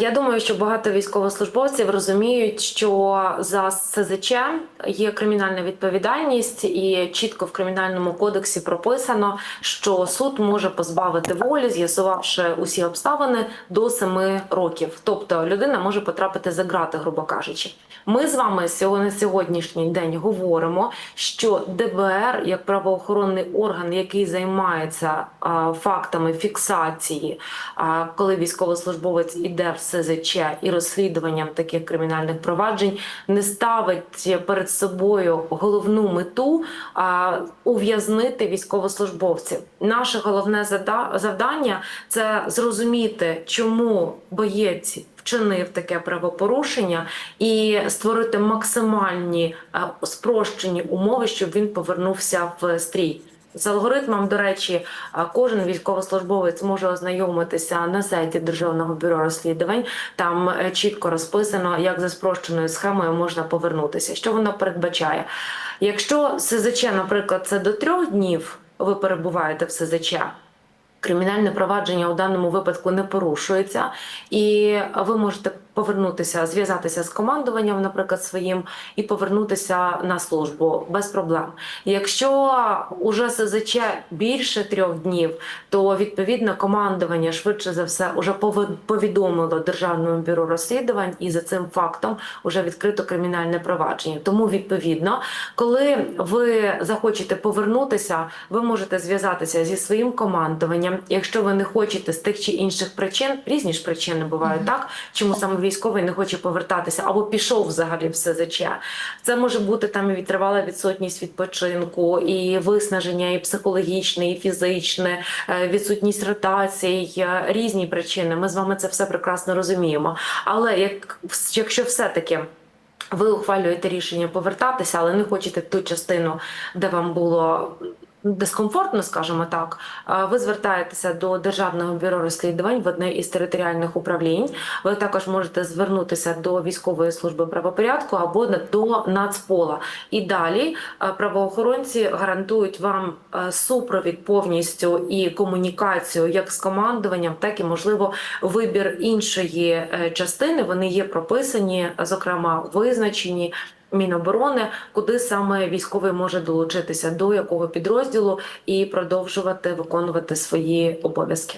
Я думаю, що багато військовослужбовців розуміють, що за СЗЧ є кримінальна відповідальність, і чітко в кримінальному кодексі прописано, що суд може позбавити волі, з'ясувавши усі обставини до 7 років. Тобто людина може потрапити за ґрати, грубо кажучи. Ми з вами на сьогоднішній день говоримо, що ДБР як правоохоронний орган, який займається а, фактами фіксації, а, коли військовослужбовець іде в СЗЧ і розслідуванням таких кримінальних проваджень, не ставить перед собою головну мету а, ув'язнити військовослужбовців. Наше головне завдання це зрозуміти, чому боєць вчинив таке правопорушення і створити максимальні е, спрощені умови, щоб він повернувся в стрій. З алгоритмом, до речі, е, кожен військовослужбовець може ознайомитися на сайті Державного бюро розслідувань. Там е, чітко розписано, як за спрощеною схемою можна повернутися. Що воно передбачає? Якщо СЗЧ, наприклад, це до трьох днів ви перебуваєте в СЗЧ, Кримінальне провадження у даному випадку не порушується, і ви можете повернутися, зв'язатися з командуванням, наприклад, своїм, і повернутися на службу без проблем. Якщо уже СЗЧ більше трьох днів, то відповідно командування швидше за все уже повідомило Державному бюро розслідувань, і за цим фактом вже відкрито кримінальне провадження. Тому відповідно, коли ви захочете повернутися, ви можете зв'язатися зі своїм командуванням. Якщо ви не хочете з тих чи інших причин, різні ж причини бувають так, чому саме військовий не хоче повертатися або пішов взагалі в СЗЧ. Це може бути там і відтривала відсутність відпочинку, і виснаження, і психологічне, і фізичне, е, відсутність ротацій, різні причини. Ми з вами це все прекрасно розуміємо. Але як якщо все-таки ви ухвалюєте рішення повертатися, але не хочете ту частину, де вам було дискомфортно, скажімо так. Ви звертаєтеся до Державного бюро розслідувань в одне із територіальних управлінь. Ви також можете звернутися до військової служби правопорядку або до Нацпола. І далі правоохоронці гарантують вам супровід повністю і комунікацію як з командуванням, так і можливо вибір іншої е, частини. Вони є прописані, зокрема визначені. Міноборони, куди саме військовий може долучитися до якого підрозділу і продовжувати виконувати свої обов'язки.